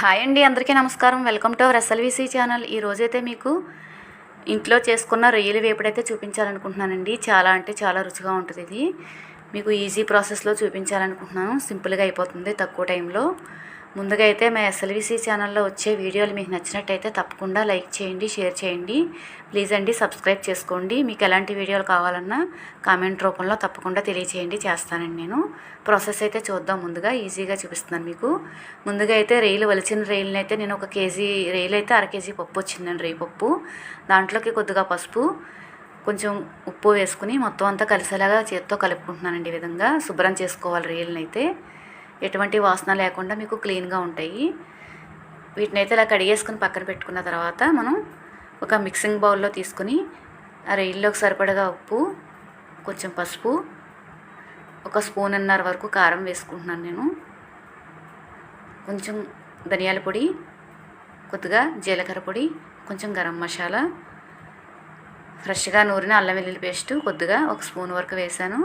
Hi అండి అందరికీ నమస్కారం. Welcome to our SLVC channel. ఈ రోజైతే మీకు ఇంట్లో చేసుకున్న రొయ్యలు వేపుడైతే చూపించాలనుకుంటున్నానండి. చాలా అంటే చాలా రుచిగా ఉంటుంది ఇది. మీకు ఈజీ ప్రాసెస్లో చూపించాలనుకుంటున్నాను. సింపుల్గా అయిపోతుంది తక్కువ టైంలో. ముందుగా అయితే మా ఎస్ఎల్విసి ఛానల్లో వచ్చే వీడియోలు మీకు నచ్చినట్టయితే తప్పకుండా లైక్ చేయండి షేర్ చేయండి. ప్లీజ్ అండి సబ్స్క్రైబ్ చేసుకోండి. మీకు ఎలాంటి వీడియోలు కావాలన్నా కామెంట్ రూపంలో తప్పకుండా తెలియచేయండి చేస్తానండి నేను. ప్రాసెస్ అయితే చూద్దాం ముందుగా ఈజీగా చూపిస్తున్నాను మీకు. ముందుగా అయితే రైలు వలిచిన రైలుని అయితే నేను ఒక కేజీ రైలు అయితే అర కేజీ పప్పు వచ్చిందండి రేయి పప్పు. దాంట్లోకి కొద్దిగా పసుపు కొంచెం ఉప్పు వేసుకుని మొత్తం అంతా కలిసేలాగా చేత్తో కలుపుకుంటున్నానండి ఈ విధంగా. శుభ్రం చేసుకోవాలి రైలుని అయితే ఎటువంటి వాసన లేకుండా మీకు క్లీన్గా ఉంటాయి. వీటిని అయితే ఇలా కడిగేసుకుని పక్కన పెట్టుకున్న తర్వాత మనం ఒక మిక్సింగ్ బౌల్లో తీసుకుని ఆ రైల్లోకి సరిపడగా ఉప్పు కొంచెం పసుపు ఒక స్పూన్ అన్నర వరకు కారం వేసుకుంటున్నాను నేను. కొంచెం ధనియాల పొడి కొద్దిగా జీలకర్ర పొడి కొంచెం గరం మసాలా ఫ్రెష్గా నూరిన అల్లం వెల్లుల్లి పేస్ట్ కొద్దిగా ఒక స్పూన్ వరకు వేసాను.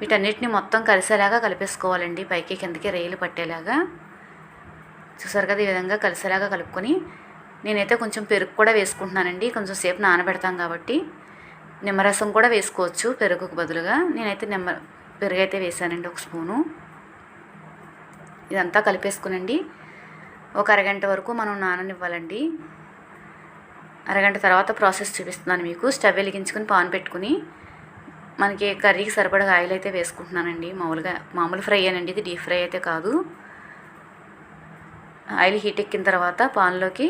వీటన్నిటిని మొత్తం కలిసేలాగా కలిపేసుకోవాలండి. పైకి కిందకి రైలు పట్టేలాగా. చూసారు కదా ఈ విధంగా కలిసేలాగా కలుపుకొని. నేనైతే కొంచెం పెరుగు కూడా వేసుకుంటున్నానండి. కొంచెం సేపు నానబెడతాం కాబట్టి. నిమ్మరసం కూడా వేసుకోవచ్చు పెరుగుకు బదులుగా. నేనైతే నిమ్మ పెరుగు అయితే వేసానండి ఒక స్పూను. ఇదంతా కలిపేసుకునండి. ఒక అరగంట వరకు మనం నాననివ్వాలండి. అరగంట తర్వాత ప్రాసెస్ చూపిస్తున్నాను మీకు. స్టవ్ వెలిగించుకుని పాన్ పెట్టుకుని మనకి కర్రీకి సరిపడగా ఆయిల్ అయితే వేసుకుంటున్నానండి. మామూలుగా మామూలు ఫ్రై అనండి. ఇది డీప్ ఫ్రై అయితే కాదు. ఆయిల్ హీట్ ఎక్కిన తర్వాత పాన్లోకి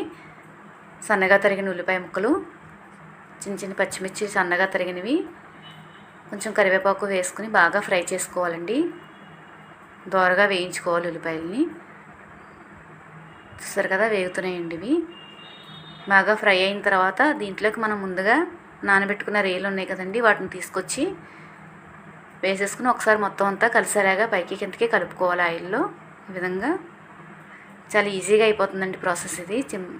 సన్నగా తరిగిన ఉల్లిపాయ ముక్కలు చిన్న చిన్న పచ్చిమిర్చి సన్నగా తరిగినవి కొంచెం కరివేపాకు వేసుకుని బాగా ఫ్రై చేసుకోవాలండి. దోరగా వేయించుకోవాలి ఉల్లిపాయలని. చూస్తారు కదా వేగుతున్నాయండి ఇవి. బాగా ఫ్రై అయిన తర్వాత దీంట్లోకి మనం ముందుగా నానబెట్టుకున్న రేలు ఉన్నాయి కదండి వాటిని తీసుకొచ్చి వేసేసుకుని ఒకసారి మొత్తం అంతా కలిసేలాగా పైకి కిందకి కలుపుకోవాలి ఆయిల్లో. ఈ విధంగా చాలా ఈజీగా అయిపోతుందండి ప్రాసెస్ ఇది.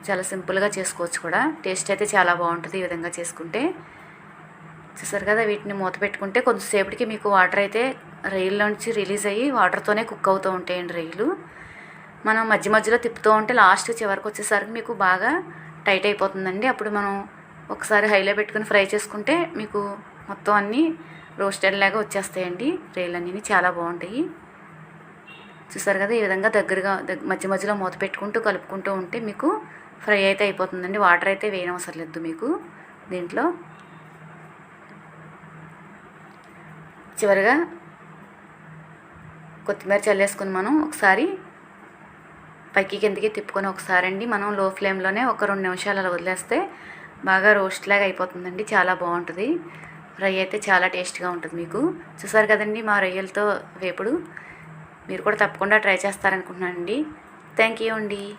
చాలా సింపుల్గా చేసుకోవచ్చు కూడా. టేస్ట్ అయితే చాలా బాగుంటుంది ఈ విధంగా చేసుకుంటే. చూసారు కదా వీటిని మూత పెట్టుకుంటే కొంతసేపటికి మీకు వాటర్ అయితే రైల్లోంచి రిలీజ్ అయ్యి వాటర్తోనే కుక్ అవుతూ ఉంటాయండి రైలు. మనం మధ్య మధ్యలో తిప్పుతూ ఉంటే లాస్ట్ చివరికి వచ్చేసరికి మీకు బాగా టైట్ అయిపోతుందండి. అప్పుడు మనం ఒకసారి హైలో పెట్టుకుని ఫ్రై చేసుకుంటే మీకు మొత్తం అన్నీ రోస్టెడ్ లాగా వచ్చేస్తాయండి. రైలు అన్నీ చాలా బాగుంటాయి. చూసారు కదా ఈ విధంగా దగ్గరగా మధ్య మధ్యలో మూత పెట్టుకుంటూ కలుపుకుంటూ ఉంటే మీకు ఫ్రై అయితే అయిపోతుందండి. వాటర్ అయితే వేయనవసరం లేదు మీకు దీంట్లో. చివరిగా కొత్తిమీర చల్లేసుకుని మనం ఒకసారి పైకి కిందకి తిప్పుకొని ఒకసారి అండి మనం లో ఫ్లేమ్లోనే ఒక రెండు నిమిషాలు అలా వదిలేస్తే బాగా రోస్ట్ లాగా అయిపోతుందండి చాలా బాగుంటుంది. ఫ్రై అయితే చాలా టేస్ట్గా ఉంటుంది మీకు. చూసారు కదండి మా రొయ్యలతో వేపుడు? మీరు కూడా తప్పకుండా ట్రై చేస్తారనుకుంటున్నానండి. థ్యాంక్ యూ అండి.